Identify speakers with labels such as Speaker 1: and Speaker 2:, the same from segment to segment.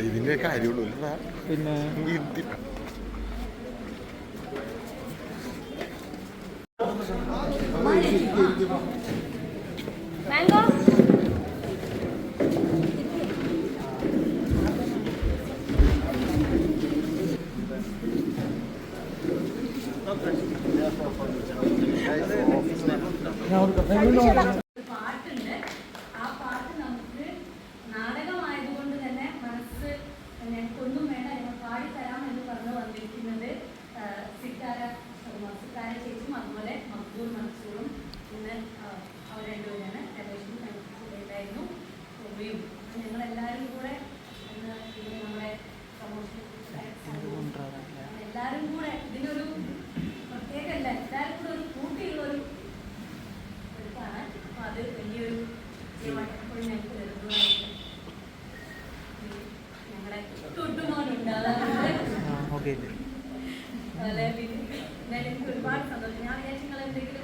Speaker 1: ഇതിന്റെ കാര്യമുള്ളൂ
Speaker 2: പിന്നെ
Speaker 3: മാംഗോ പാട്ടുണ്ട് എന്നാലും എനിക്ക് ഒരുപാട് സന്തോഷം. ഞാൻ വിചാരിച്ചു നിങ്ങൾ എന്തെങ്കിലും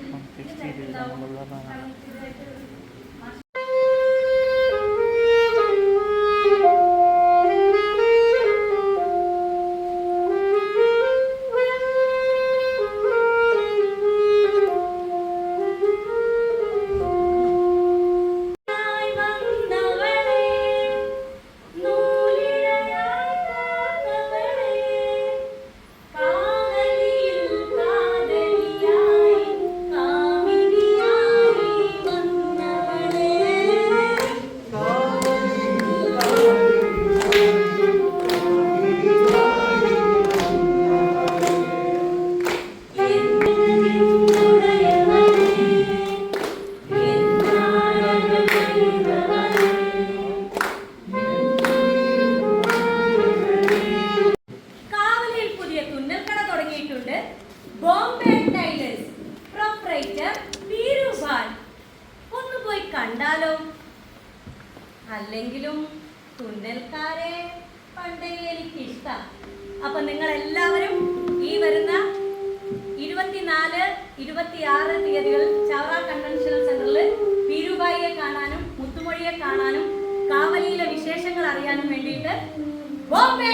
Speaker 3: വീരുഭാൻ ഒന്ന് പോയി കണ്ടാലോ? അല്ലെങ്കിലും തുന്നൽക്കാരെ പണ്ടേ എനിക്ക് ഇഷ്ടം അപ്പൊ നിങ്ങൾ എല്ലാവരും ഈ വരുന്ന ഇരുപത്തിനാല് ഇരുപത്തിയാറ് തീയതികളിൽ ചവറ കൺവെൻഷൻ സെന്ററിൽ വീരുബായിയെ കാണാനും മുത്തുമൊഴിയെ കാണാനും കാവലിയിലെ വിശേഷങ്ങൾ അറിയാനും വേണ്ടിയിട്ട് ബോംബെ